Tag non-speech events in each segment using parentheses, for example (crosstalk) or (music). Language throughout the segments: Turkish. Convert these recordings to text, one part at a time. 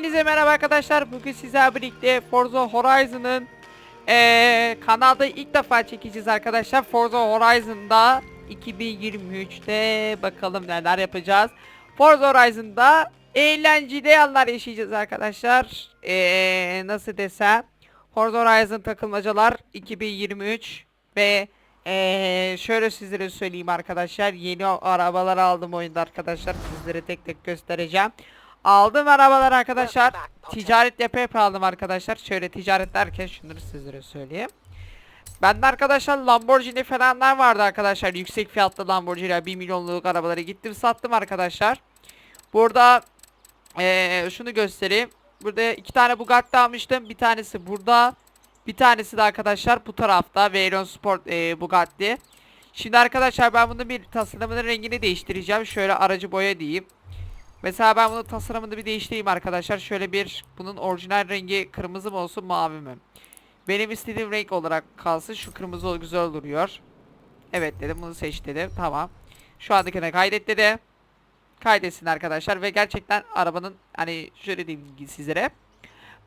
Hepinize merhaba arkadaşlar. Bugün sizlerle birlikte Forza Horizon'ın eee kanalda ilk defa çekeceğiz arkadaşlar. Forza Horizon'da 2023'te bakalım neler yapacağız. Forza Horizon'da eğlenceli anlar yaşayacağız arkadaşlar. Eee nasıl desem Forza Horizon takılmacalar 2023 ve eee şöyle sizlere söyleyeyim arkadaşlar. Yeni arabalar aldım oyunda arkadaşlar. Sizlere tek tek göstereceğim. Aldım arabalar arkadaşlar. Ticaret yapa yapa aldım arkadaşlar. Şöyle ticaret derken şunları sizlere söyleyeyim. Bende arkadaşlar Lamborghini falanlar vardı arkadaşlar. Yüksek fiyatlı Lamborghini 1 milyonluk arabaları gittim sattım arkadaşlar. Burada eee, şunu göstereyim. Burada iki tane Bugatti almıştım. Bir tanesi burada. Bir tanesi de arkadaşlar bu tarafta. Veyron Sport eee, Bugatti. Şimdi arkadaşlar ben bunun bir tasarımının rengini değiştireceğim. Şöyle aracı boya diyeyim. Mesela ben bunun tasarımını bir değiştireyim arkadaşlar. Şöyle bir bunun orijinal rengi kırmızı mı olsun mavi mi? Benim istediğim renk olarak kalsın. Şu kırmızı güzel duruyor. Evet dedim bunu seç dedim. Tamam. Şu andakine kaydet dedi. Kaydetsin arkadaşlar ve gerçekten arabanın hani şöyle diyeyim sizlere.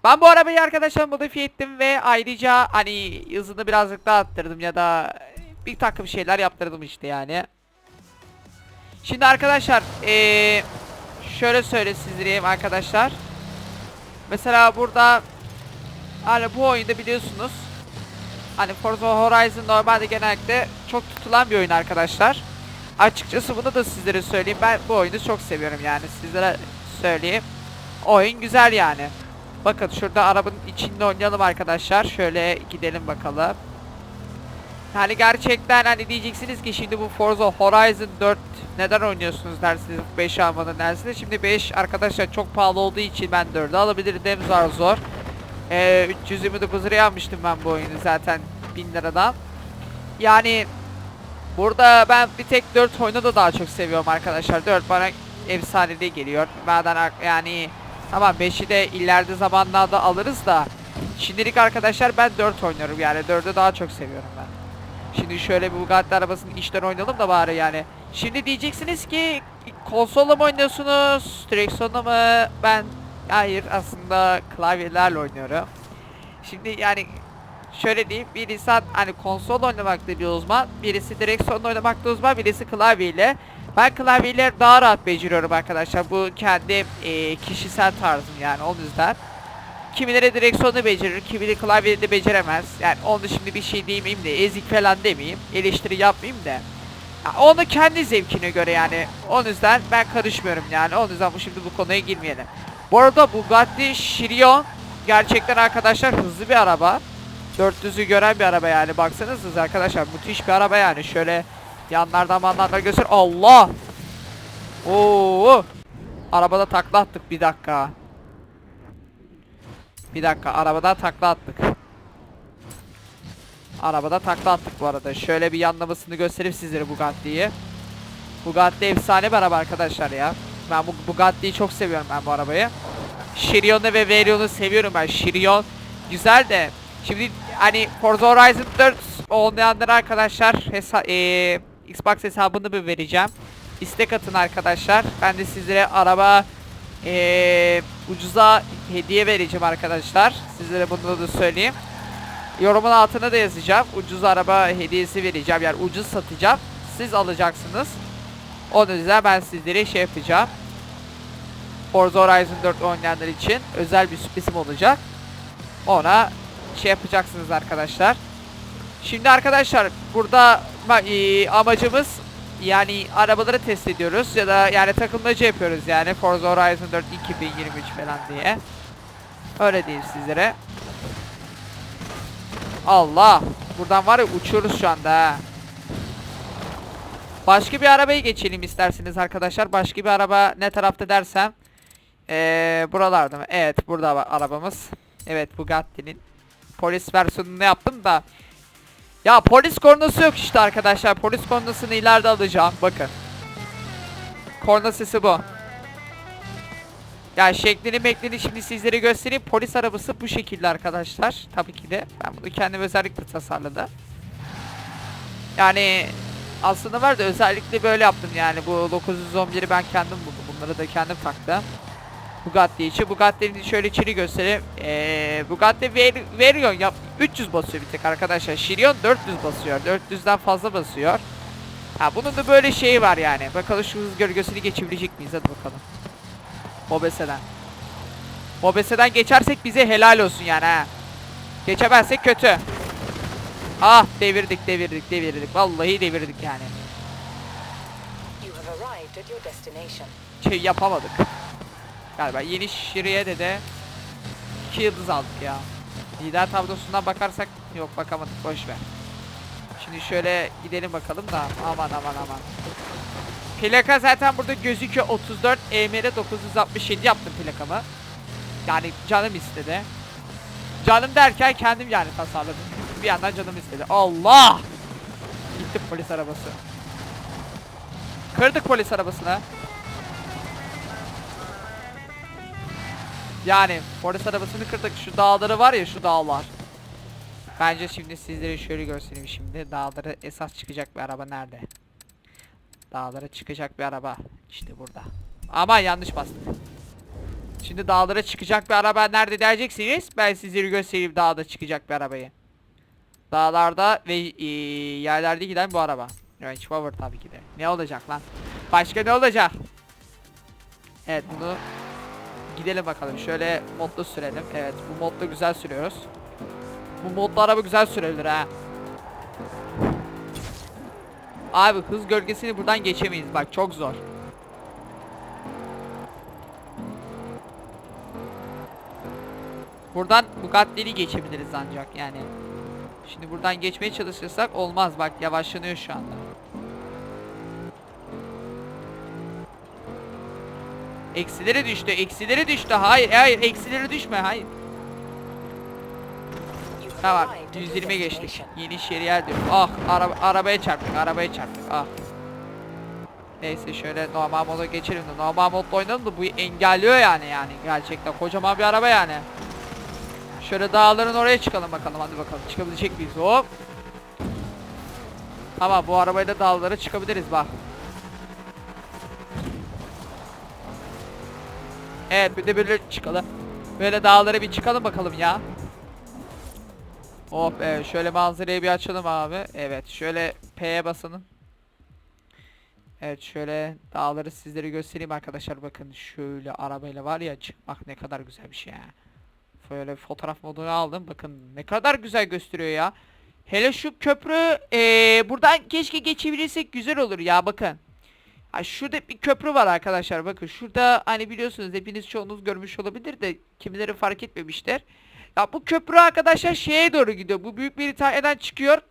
Ben bu arabayı arkadaşlar modifiye ettim ve ayrıca hani hızını birazcık daha arttırdım ya da bir takım şeyler yaptırdım işte yani. Şimdi arkadaşlar eee şöyle söyle sizlere arkadaşlar. Mesela burada hani bu oyunda biliyorsunuz hani Forza Horizon normalde genellikle çok tutulan bir oyun arkadaşlar. Açıkçası bunu da sizlere söyleyeyim. Ben bu oyunu çok seviyorum yani. Sizlere söyleyeyim. Oyun güzel yani. Bakın şurada arabanın içinde oynayalım arkadaşlar. Şöyle gidelim bakalım. Hani gerçekten hani diyeceksiniz ki şimdi bu Forza Horizon 4 neden oynuyorsunuz dersiniz 5 almadan dersiniz. Şimdi 5 arkadaşlar çok pahalı olduğu için ben 4'ü alabilirdim zor zor. Ee, 329 liraya almıştım ben bu oyunu zaten 1000 liradan. Yani burada ben bir tek 4 oyunu da daha çok seviyorum arkadaşlar. 4 bana efsanevi geliyor. Ak- yani tamam 5'i de ileride zamanlarda alırız da Şimdilik arkadaşlar ben 4 oynuyorum yani 4'ü daha çok seviyorum ben. Şimdi şöyle bir Bugatti arabasının içten oynayalım da bari yani. Şimdi diyeceksiniz ki konsolla mı oynuyorsunuz? Direksiyonla mı? Ben hayır aslında klavyelerle oynuyorum. Şimdi yani şöyle diyeyim bir insan hani konsol oynamakta bir uzman, birisi direksiyonla oynamakta uzman, birisi klavyeyle. Ben klavyeyle daha rahat beceriyorum arkadaşlar. Bu kendi eee, kişisel tarzım yani o yüzden. Kimileri direksiyonu becerir, kimileri klavyede de beceremez. Yani onu şimdi bir şey demeyeyim de ezik falan demeyeyim. Eleştiri yapmayayım da. Onu kendi zevkine göre yani. O yüzden ben karışmıyorum yani. O yüzden bu şimdi bu konuya girmeyelim. Bu arada Bugatti Chiron gerçekten arkadaşlar hızlı bir araba. 400'ü gören bir araba yani. Baksanıza arkadaşlar müthiş bir araba yani. Şöyle yanlardan manlardan göster. Allah! Oo! Arabada takla attık bir dakika. Bir dakika arabada takla attık. Arabada takla attık bu arada. Şöyle bir yanlamasını göstereyim sizlere Bugatti'yi. Bugatti efsane bir araba arkadaşlar ya. Ben bu Bugatti'yi çok seviyorum ben bu arabayı. Chiron'u ve Veyron'u seviyorum ben. Chiron güzel de şimdi hani Forza Horizon 4 olmayanlar arkadaşlar hesa eee, Xbox hesabını bir vereceğim. İstek atın arkadaşlar. Ben de sizlere araba eee, ucuza hediye vereceğim arkadaşlar. Sizlere bunu da söyleyeyim. Yorumun altına da yazacağım. Ucuz araba hediyesi vereceğim. Yani ucuz satacağım. Siz alacaksınız. Onun yüzden ben sizlere şey yapacağım. Forza Horizon 4 oynayanlar için özel bir sürprizim olacak. Ona şey yapacaksınız arkadaşlar. Şimdi arkadaşlar burada e, amacımız yani arabaları test ediyoruz ya da yani takılmaca yapıyoruz yani Forza Horizon 4 2023 falan diye. Öyle diyeyim sizlere. Allah! Buradan var ya uçuyoruz şu anda ha. Başka bir arabaya geçelim isterseniz arkadaşlar. Başka bir araba ne tarafta dersem. Ee, buralarda mı? Evet burada arabamız. Evet Bugatti'nin. Polis versiyonunu yaptım da. Ya polis kornası yok işte arkadaşlar. Polis kornasını ileride alacağım. Bakın. Korna sesi bu. Ya şeklini meklini şimdi sizlere göstereyim. Polis arabası bu şekilde arkadaşlar. Tabii ki de. Ben bunu kendim özellikle tasarladım. Yani aslında var da özellikle böyle yaptım yani. Bu 911'i ben kendim buldum. Bunları da kendim taktım. Bugatti için. Bugatti'nin şöyle içini göstereyim. Ee, Bugatti ver, veriyor. Ya, 300 basıyor bir tek arkadaşlar. Chiron 400 basıyor. 400'den fazla basıyor. Ha bunun da böyle şeyi var yani. Bakalım şu hız gölgesini geçebilecek miyiz? Hadi bakalım. Mobese'den. Mobese'den geçersek bize helal olsun yani ha. Geçemezsek kötü. Ah devirdik devirdik devirdik. Vallahi devirdik yani. Şey yapamadık. Galiba yeni Şiriye'de de 2 yıldız aldık ya. Lider tablosundan bakarsak yok bakamadık boş ver. Şimdi şöyle gidelim bakalım da aman aman aman. Plaka zaten burada gözüküyor 34 EMR 967 yaptım plakamı. Yani canım istedi. Canım derken kendim yani tasarladım. Bir yandan canım istedi. Allah! Gitti polis arabası. Kırdık polis arabasını. Yani polis arabasını kırdık. Şu dağları var ya şu dağlar. Bence şimdi sizlere şöyle göstereyim şimdi. Dağları esas çıkacak bir araba nerede? Dağlara çıkacak bir araba. işte burada. Ama yanlış bastık. Şimdi dağlara çıkacak bir araba nerede diyeceksiniz. Ben sizlere göstereyim dağda çıkacak bir arabayı. Dağlarda ve e, yerlerde giden bu araba. Range Rover tabii ki de. Ne olacak lan? Başka ne olacak? Evet bunu gidelim bakalım. Şöyle modlu sürelim. Evet bu modda güzel sürüyoruz. Bu modda araba güzel sürülür ha. Abi hız gölgesini buradan geçemeyiz bak çok zor. Buradan Bugatti'yi geçebiliriz ancak yani. Şimdi buradan geçmeye çalışırsak olmaz bak yavaşlanıyor şu anda. Eksileri düştü, eksileri düştü. Hayır, hayır, eksileri düşme, hayır. Tamam, arrived at your 120 geçtik. Yeni şeriyer diyor. Ah, araba, arabaya çarptık, arabaya çarptık. Ah. Neyse şöyle normal moda geçelim de normal modda oynayalım da bu engelliyor yani yani gerçekten kocaman bir araba yani. Şöyle dağların oraya çıkalım bakalım hadi bakalım çıkabilecek miyiz hop. Tamam bu arabayla dağlara çıkabiliriz bak. Evet bir de böyle çıkalım. Böyle dağlara bir çıkalım bakalım ya. Hop evet şöyle manzarayı bir açalım abi. Evet şöyle P'ye basın. Evet şöyle dağları sizlere göstereyim arkadaşlar bakın şöyle arabayla var ya çıkmak ne kadar güzel bir şey ya. Böyle fotoğraf modunu aldım bakın ne kadar güzel gösteriyor ya. Hele şu köprü eee, buradan keşke geçebilirsek güzel olur ya bakın. Ha, şurada bir köprü var arkadaşlar bakın şurada hani biliyorsunuz hepiniz çoğunuz görmüş olabilir de kimileri fark etmemişler. Ya bu köprü arkadaşlar şeye doğru gidiyor bu büyük bir İtalya'dan çıkıyor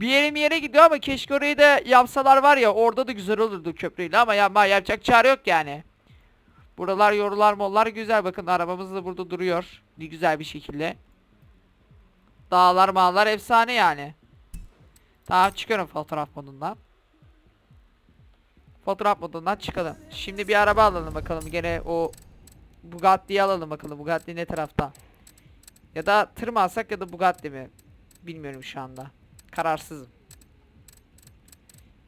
bir yere bir yere gidiyor ama keşke orayı da yapsalar var ya orada da güzel olurdu köprüyle ama yapma yapacak çare yok yani. Buralar yorular mollar güzel bakın arabamız da burada duruyor. Ne güzel bir şekilde. Dağlar mağlar efsane yani. Tamam çıkıyorum fotoğraf modundan. Fotoğraf modundan çıkalım. Şimdi bir araba alalım bakalım gene o Bugatti'yi alalım bakalım Bugatti ne tarafta. Ya da tır mı alsak ya da Bugatti mi? Bilmiyorum şu anda. Kararsızım.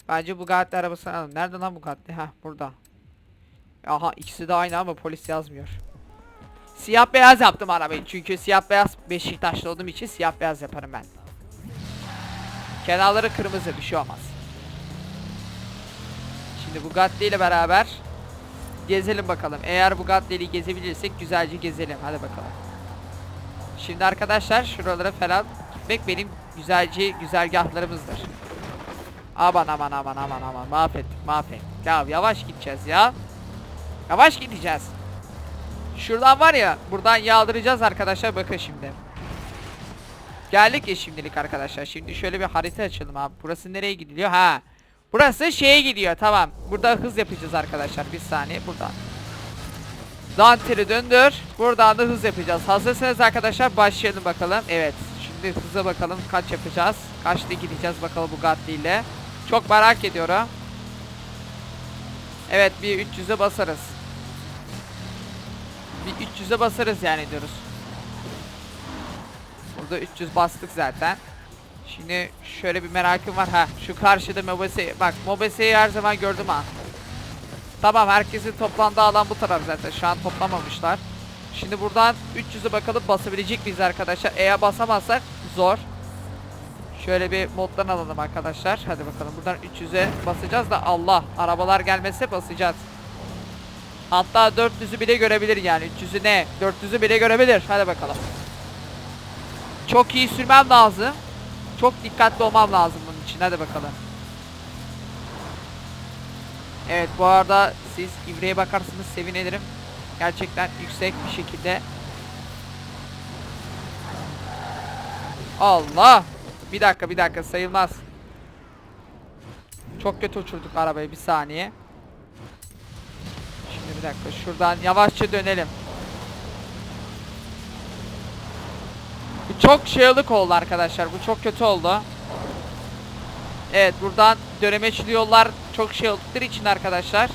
Bence Bugatti arabasını alalım. Nerede lan Bugatti? Ha burada. Aha ikisi de aynı ama polis yazmıyor. Siyah beyaz yaptım arabayı çünkü siyah beyaz Beşiktaşlı olduğum için siyah beyaz yaparım ben. Kenarları kırmızı bir şey olmaz. Şimdi Bugatti ile beraber gezelim bakalım. Eğer Bugatti ile gezebilirsek güzelce gezelim. Hadi bakalım. Şimdi arkadaşlar şuralara falan gitmek benim güzelce güzergahlarımızdır. Aman aman aman aman aman mahvettik mahvettik. Ya yavaş gideceğiz ya. Yavaş gideceğiz. Şuradan var ya buradan yağdıracağız arkadaşlar bakın şimdi. Geldik ya şimdilik arkadaşlar. Şimdi şöyle bir harita açalım abi. Burası nereye gidiliyor? Ha. Burası şeye gidiyor tamam. Burada hız yapacağız arkadaşlar. Bir saniye buradan. Danteri döndür. Buradan da hız yapacağız. Hazırsanız arkadaşlar başlayalım bakalım. Evet. Şimdi hıza bakalım kaç yapacağız. Kaçta gideceğiz bakalım Bugatti ile. Çok merak ediyorum. Evet bir 300'e basarız. Bir 300'e basarız yani diyoruz. Burada 300 bastık zaten. Şimdi şöyle bir merakım var ha. Şu karşıda Mobese bak Mobese'yi her zaman gördüm ha. Tamam herkesin toplandığı alan bu taraf zaten. Şu an toplamamışlar. Şimdi buradan 300'ü bakalım basabilecek miyiz arkadaşlar? Eğer basamazsak zor. Şöyle bir moddan alalım arkadaşlar. Hadi bakalım buradan 300'e basacağız da Allah arabalar gelmese basacağız. Hatta 400'ü bile görebilir yani. 300'ü ne? 400'ü bile görebilir. Hadi bakalım. Çok iyi sürmem lazım. Çok dikkatli olmam lazım bunun için. Hadi bakalım. Evet bu arada siz ivreye bakarsınız sevinirim. Gerçekten yüksek bir şekilde. Allah. Bir dakika bir dakika sayılmaz. Çok kötü uçurduk arabayı bir saniye. Şimdi bir dakika şuradan yavaşça dönelim. Bu çok şeylik oldu arkadaşlar. Bu çok kötü oldu. Evet buradan dönemeçli yollar çok oldukları için arkadaşlar.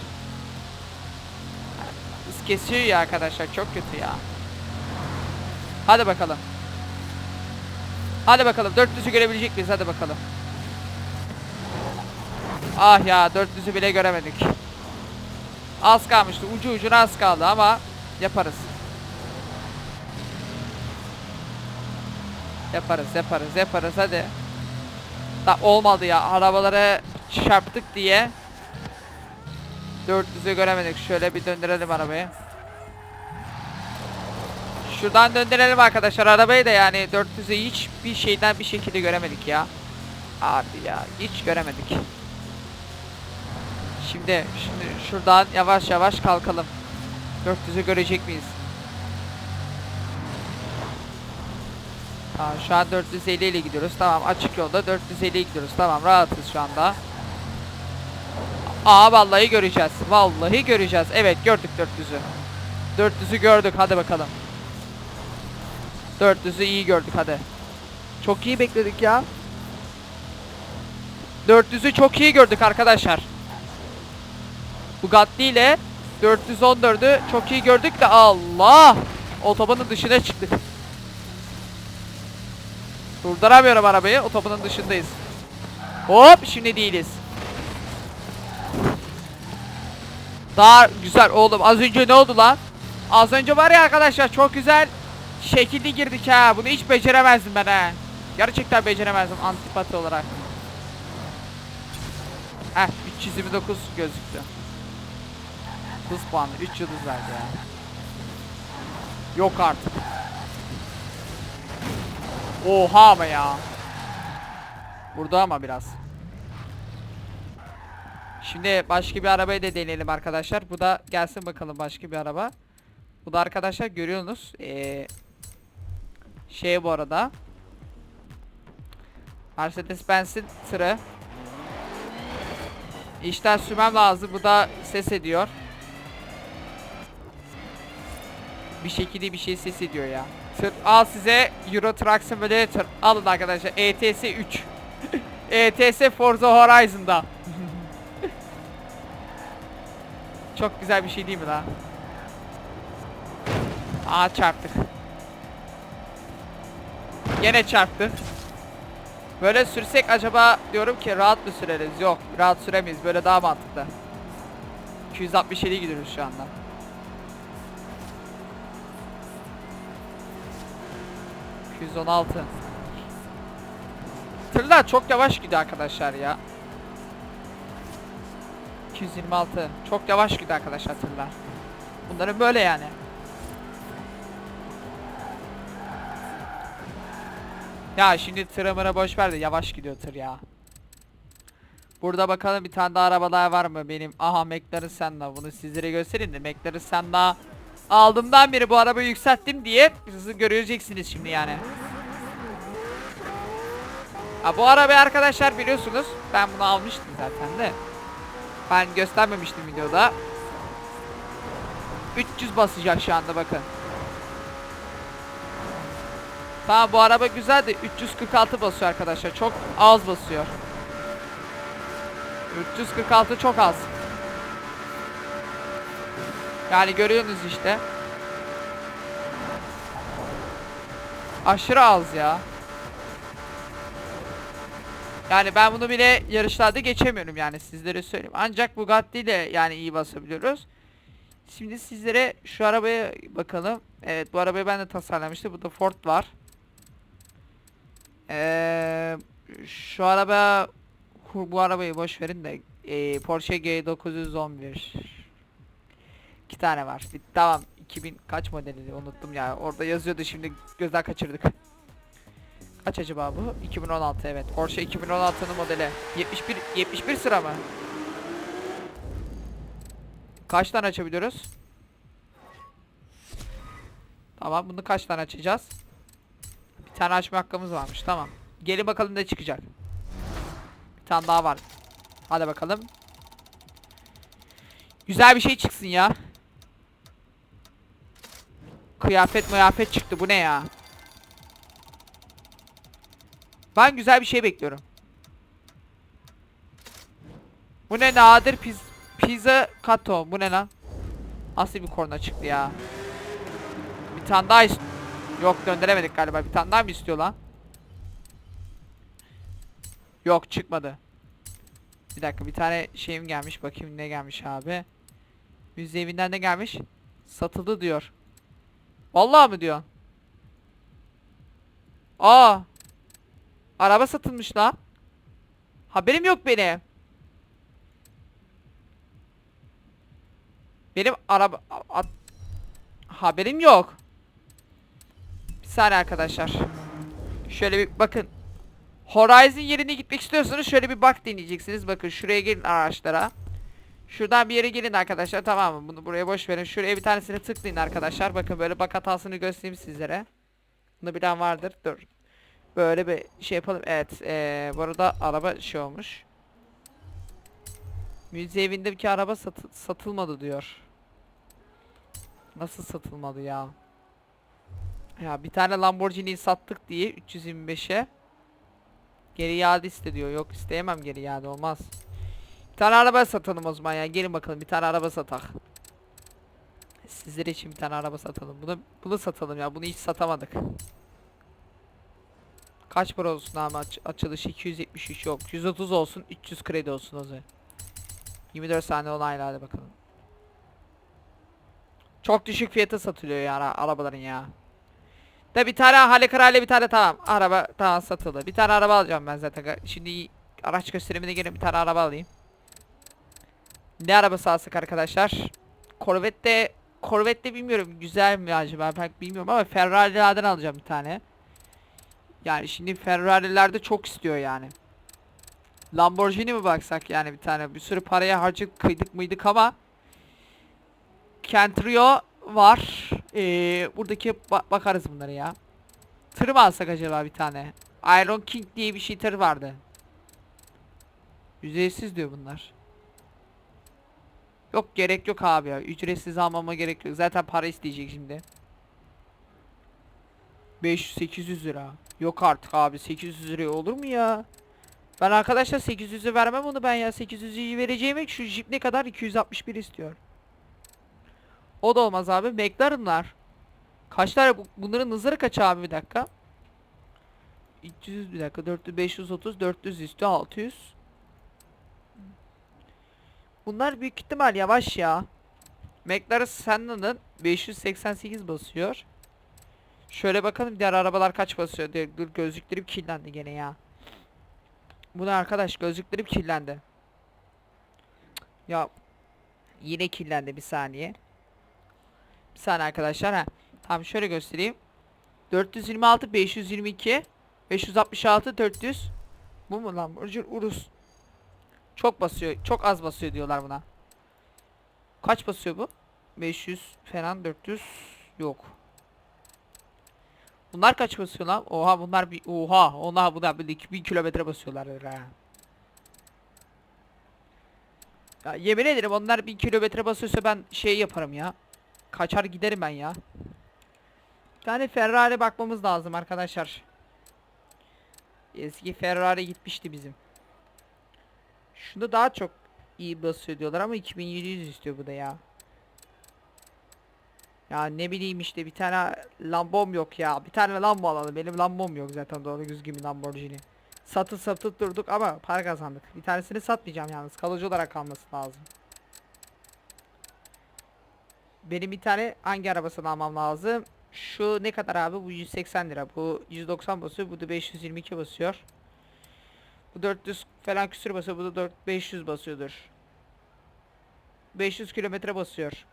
Hız kesiyor ya arkadaşlar çok kötü ya. Hadi bakalım. Hadi bakalım 400'ü görebilecek miyiz hadi bakalım. Ah ya 400'ü bile göremedik. Az kalmıştı ucu ucuna az kaldı ama yaparız. Yaparız yaparız yaparız hadi. Da olmadı ya arabalara çarptık diye 400'ü göremedik. Şöyle bir döndürelim arabayı. Şuradan döndürelim arkadaşlar arabayı da yani 400'ü hiç bir şeyden bir şekilde göremedik ya. Abi ya hiç göremedik. Şimdi şimdi şuradan yavaş yavaş kalkalım. 400'ü görecek miyiz? Tamam şu an 450 ile gidiyoruz. Tamam açık yolda 450 ile gidiyoruz. Tamam rahatız şu anda. Aa vallahi göreceğiz. Vallahi göreceğiz. Evet gördük 400'ü. 400'ü gördük hadi bakalım. 400'ü iyi gördük hadi. Çok iyi bekledik ya. 400'ü çok iyi gördük arkadaşlar. Bugatti ile 414'ü çok iyi gördük de Allah! Otobanın dışına çıktık. Durduramıyorum arabayı. Otobanın dışındayız. Hop şimdi değiliz. Daha güzel oğlum. Az önce ne oldu lan? Az önce var ya arkadaşlar çok güzel şekilde girdik ha. Bunu hiç beceremezdim ben ha. Gerçekten beceremezdim antipati olarak. Heh 329 gözüktü. Hız puanı 3 yıldız verdi ya. Yok artık. Oha ama ya. Burada ama biraz. Şimdi başka bir arabayı da deneyelim arkadaşlar. Bu da gelsin bakalım başka bir araba. Bu da arkadaşlar görüyorsunuz. Ee, şey bu arada. Mercedes-Benz'in tırı. İşten sürmem lazım. Bu da ses ediyor. Bir şekilde bir şey ses ediyor ya. Tır al size Euro Truck Simulator. Alın arkadaşlar. ETS 3. (laughs) ETS Forza Horizon'da. (laughs) Çok güzel bir şey değil mi lan? Aa çarptık. Gene çarptık. Böyle sürsek acaba diyorum ki rahat mı süreriz? Yok rahat süremeyiz. Böyle daha mantıklı. 267 gidiyoruz şu anda. ...216. Tırlar çok yavaş gidiyor arkadaşlar ya. 226. Çok yavaş gidiyor arkadaşlar tırlar. Bunların böyle yani. Ya şimdi tırımını boş ver de yavaş gidiyor tır ya. Burada bakalım bir tane daha arabalar var mı benim? Aha McLaren Senna. Bunu sizlere göstereyim de McLaren Senna aldığımdan beri bu arabayı yükselttim diye hızı göreceksiniz şimdi yani. Ha, bu arabayı arkadaşlar biliyorsunuz ben bunu almıştım zaten de. Ben göstermemiştim videoda. 300 basacak şu anda bakın. Tamam bu araba güzel de 346 basıyor arkadaşlar. Çok az basıyor. 346 çok az. Yani görüyorsunuz işte. Aşırı az ya. Yani ben bunu bile yarışlarda geçemiyorum yani sizlere söyleyeyim. Ancak Bugatti ile yani iyi basabiliyoruz. Şimdi sizlere şu arabaya bakalım. Evet bu arabayı ben de tasarlamıştım. Burada Ford var. Ee, şu araba bu arabayı boş verin de ee, Porsche G911 iki tane var. Tamam 2000 kaç modeli unuttum ya. Orada yazıyordu şimdi gözden kaçırdık. Kaç acaba bu? 2016 evet. Porsche 2016'nın modeli. 71 71 sıra mı? Kaç tane açabiliyoruz? Tamam bunu kaç tane açacağız? Bir tane açma hakkımız varmış tamam. Gelin bakalım ne çıkacak. Bir tane daha var. Hadi bakalım. Güzel bir şey çıksın ya. Kıyafet mıyafet çıktı bu ne ya? Ben güzel bir şey bekliyorum. Bu ne nadir piz pizza kato. Bu ne lan? Nasıl bir korna çıktı ya? Bir tane daha Yok döndüremedik galiba. Bir tane daha mı istiyor lan? Yok çıkmadı. Bir dakika bir tane şeyim gelmiş. Bakayım ne gelmiş abi. Müze evinden ne gelmiş? Satıldı diyor. Vallahi mı diyor? Aa. Araba satılmış lan. Haberim yok benim. Benim araba a- a- haberim yok. Bir saniye arkadaşlar. Şöyle bir bakın. Horizon yerine gitmek istiyorsanız şöyle bir bak deneyeceksiniz. Bakın şuraya gelin araçlara. Şuradan bir yere gelin arkadaşlar tamam mı? Bunu buraya boş verin. Şuraya bir tanesini tıklayın arkadaşlar. Bakın böyle bak hatasını göstereyim sizlere. Bunu bilen vardır. Dur. Böyle bir şey yapalım. Evet. Ee, bu arada araba şey olmuş. Müze evindeki araba satı- satılmadı diyor. Nasıl satılmadı ya? Ya bir tane Lamborghini'yi sattık diye 325'e geri iade iste diyor. Yok isteyemem geri iade olmaz. Tane araba satalım o zaman ya. Gelin bakalım bir tane araba satak. Sizler için bir tane araba satalım. Bunu bunu satalım ya. Bunu hiç satamadık. Kaç para olsun abi aç açılışı 273 yok. 130 olsun 300 kredi olsun o zaman. 24 saniye onayla hadi bakalım. Çok düşük fiyata satılıyor ya ara- arabaların ya. Da bir tane hale kararıyla bir tane tamam. Araba tamam satıldı. Bir tane araba alacağım ben zaten. Şimdi araç gösterimine gelin bir tane araba alayım. Ne arabası alsak arkadaşlar? Corvette Corvette bilmiyorum güzel mi acaba ben bilmiyorum ama Ferrari'lerden alacağım bir tane. Yani şimdi Ferrari'lerde çok istiyor yani. Lamborghini mi baksak yani bir tane bir sürü paraya harcık kıydık mıydık ama Centrio var. Ee, buradaki ba- bakarız bunlara ya. Tır mı alsak acaba bir tane? Iron King diye bir şey tır vardı. Ücretsiz diyor bunlar. Yok gerek yok abi ya. Ücretsiz almama gerek yok. Zaten para isteyecek şimdi. 500-800 lira. Yok artık abi 800 liraya olur mu ya? Ben arkadaşlar 800'ü vermem onu ben ya. 800'ü vereceğime şu Jeep ne kadar? 261 istiyor. O da olmaz abi. McLaren'lar. Kaç tane bu- bunların hızları kaç abi bir dakika? 300 bir dakika 400 530 400 istiyor 600. Bunlar büyük ihtimal yavaş ya. McLaren Senna'nın 588 basıyor. Şöyle bakalım diğer arabalar kaç basıyor. Dur, dur gözlüklerim kirlendi gene ya. Bu ne arkadaş gözlüklerim kirlendi. Ya yine kirlendi bir saniye. Bir saniye arkadaşlar ha. Tamam şöyle göstereyim. 426 522 566 400 Bu mu lan? Burcu Urus. Çok basıyor. Çok az basıyor diyorlar buna. Kaç basıyor bu? 500 falan 400 yok. Bunlar kaç basıyor lan? Oha bunlar bir oha onlar bunlar bir 2000 kilometre basıyorlar ha. Ya yemin ederim onlar 1000 kilometre basıyorsa ben şey yaparım ya. Kaçar giderim ben ya. Tane Ferrari bakmamız lazım arkadaşlar. Eski Ferrari gitmişti bizim. Şunda daha çok iyi basıyor diyorlar ama 2700 istiyor bu da ya. Ya ne bileyim işte bir tane Lambom yok ya. Bir tane Lambo alalım. Benim Lambom yok zaten doğru düzgün bir Lamborghini. Satı satıp durduk ama para kazandık. Bir tanesini satmayacağım yalnız. Kalıcı olarak kalması lazım. Benim bir tane hangi arabasını almam lazım? Şu ne kadar abi? Bu 180 lira. Bu 190 basıyor. Bu da 522 basıyor. Bu 400 falan küsür basıyor. Bu da 4 500 basıyordur. 500 kilometre basıyor.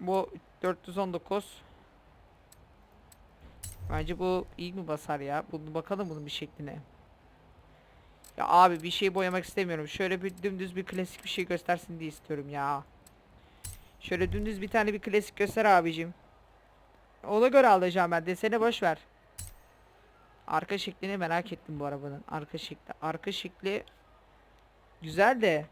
Bu 419. Bence bu iyi mi basar ya? Bunu bakalım bunun bir şekline. Ya abi bir şey boyamak istemiyorum. Şöyle bir dümdüz bir klasik bir şey göstersin diye istiyorum ya. Şöyle dümdüz bir tane bir klasik göster abicim. Ona göre alacağım ben. Desene boş ver. Arka şeklini merak ettim bu arabanın. Arka şekli. Arka şekli güzel de.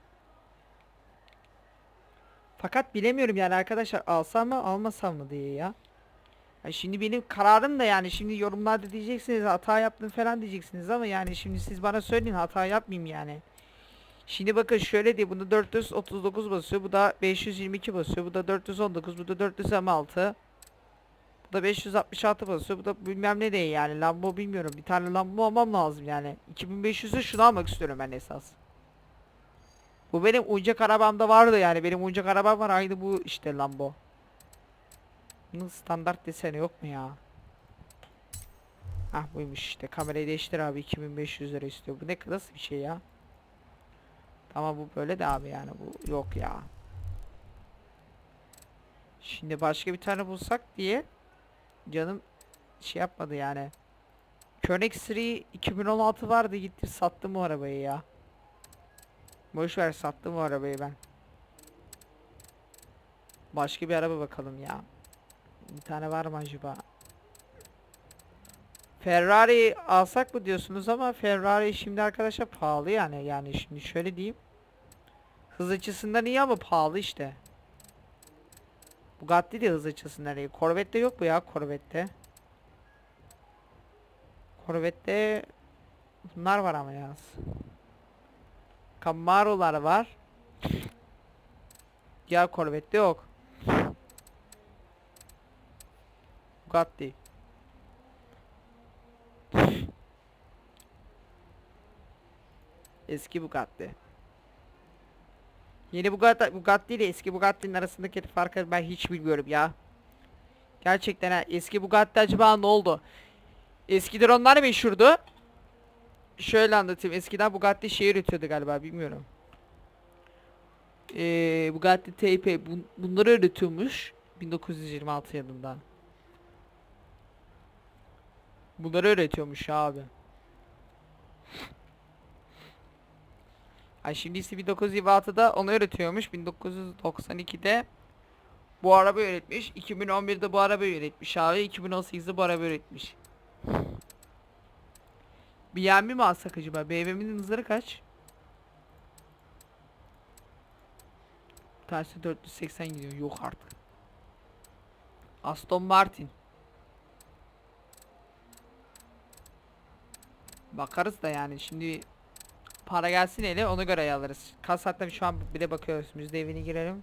Fakat bilemiyorum yani arkadaşlar alsam mı almasam mı diye ya. Ya şimdi benim kararım da yani şimdi yorumlarda diyeceksiniz hata yaptın falan diyeceksiniz ama yani şimdi siz bana söyleyin hata yapmayayım yani. Şimdi bakın şöyle diye bunu 439 basıyor bu da 522 basıyor bu da 419 bu da 426 bu da 566 basıyor bu da bilmem ne değil yani Lambo bilmiyorum bir tane Lambo almam lazım yani 2500'ü şunu almak istiyorum ben esas. Bu benim oyuncak arabamda vardı yani benim oyuncak arabam var aynı bu işte Lambo. Bunun standart deseni yok mu ya? Ah buymuş işte kamerayı değiştir abi 2500 lira istiyor. Bu ne nasıl bir şey ya? Tamam bu böyle de abi yani bu yok ya. Şimdi başka bir tane bulsak diye canım şey yapmadı yani. Koenigsegg 2016 vardı gitti sattım o arabayı ya. Boş ver sattım o arabayı ben. Başka bir araba bakalım ya. Bir tane var mı acaba? Ferrari alsak mı diyorsunuz ama Ferrari şimdi arkadaşlar pahalı yani. Yani şimdi şöyle diyeyim. Hız açısından iyi ama pahalı işte. Bugatti de hız açısından iyi. Corvette yok bu ya Corvette. Corvette bunlar var ama yalnız. Camaro'lar var. Ya Corvette yok. Bugatti. Eski Bugatti. Yeni Bugatti, Bugatti ile eski Bugatti'nin arasındaki farkı ben hiç bilmiyorum ya. Gerçekten ha, eski Bugatti acaba ne oldu? Eskiden onlar meşhurdu. Şöyle anlatayım. Eskiden Bugatti şey üretiyordu galiba bilmiyorum. Ee, Bugatti TP bun- bunları üretiyormuş 1926 yılında. Bunları öğretiyormuş abi. Ay şimdi ise 1926'da onu öğretiyormuş. 1992'de bu araba öğretmiş. 2011'de bu araba öğretmiş abi. 2018'de bu araba öğretmiş. BMW mi alsak acaba? BMW'nin hızları kaç? Tersi 480 gidiyor. Yok artık. Aston Martin. Bakarız da yani şimdi para gelsin hele ona göre alırız. Kaç saatte şu an bir de bakıyoruz. Müzde evine girelim.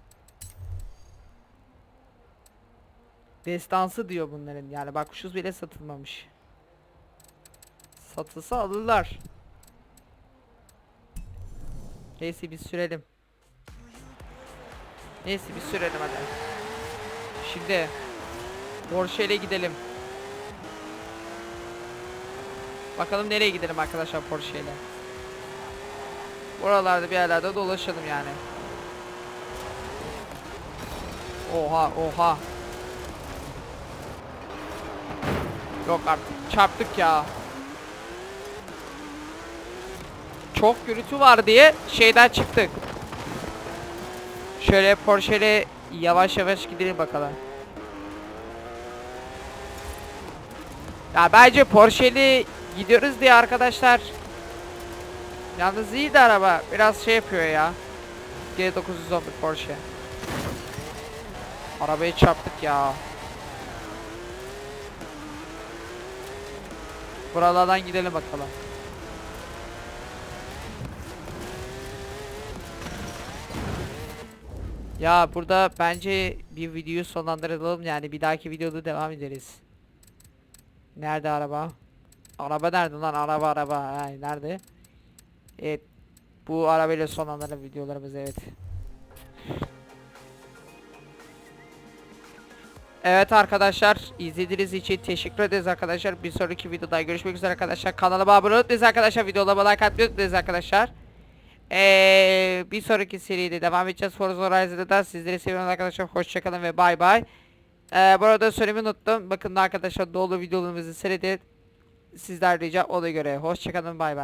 Destansı diyor bunların. Yani bak şu bile satılmamış. Satılsa alırlar. Neyse bir sürelim. Neyse bir sürelim hadi. Şimdi Porsche ile gidelim. Bakalım nereye gidelim arkadaşlar Porsche ile. Buralarda bir yerlerde dolaşalım yani. Oha oha. Yok artık çarptık ya. Çok gürültü var diye şeyden çıktık. Şöyle Porsche ile yavaş yavaş gidelim bakalım. Ya bence Porsche'li gidiyoruz diye arkadaşlar. Yalnız iyi de araba. Biraz şey yapıyor ya. G911 Porsche. Arabayı çarptık ya. Buralardan gidelim bakalım. Ya burada bence bir videoyu sonlandıralım yani bir dahaki videoda devam ederiz. Nerede araba? Araba nerede lan? Araba araba. Ay, nerede? Evet. Bu arabayla son anların videolarımız evet. Evet arkadaşlar izlediğiniz için teşekkür ederiz arkadaşlar. Bir sonraki videoda görüşmek üzere arkadaşlar. Kanalıma abone olmayı arkadaşlar. Videolarıma like atmayı unutmayınız arkadaşlar. Ee, bir sonraki seride devam edeceğiz. Forza Horizon'da da sizleri seviyorum arkadaşlar. Hoşçakalın ve bay bay. Ee, bu arada söylemeyi unuttum. Bakın arkadaşlar dolu videolarımızı seyredin. Sizler rica ona göre. Hoşçakalın bay bay.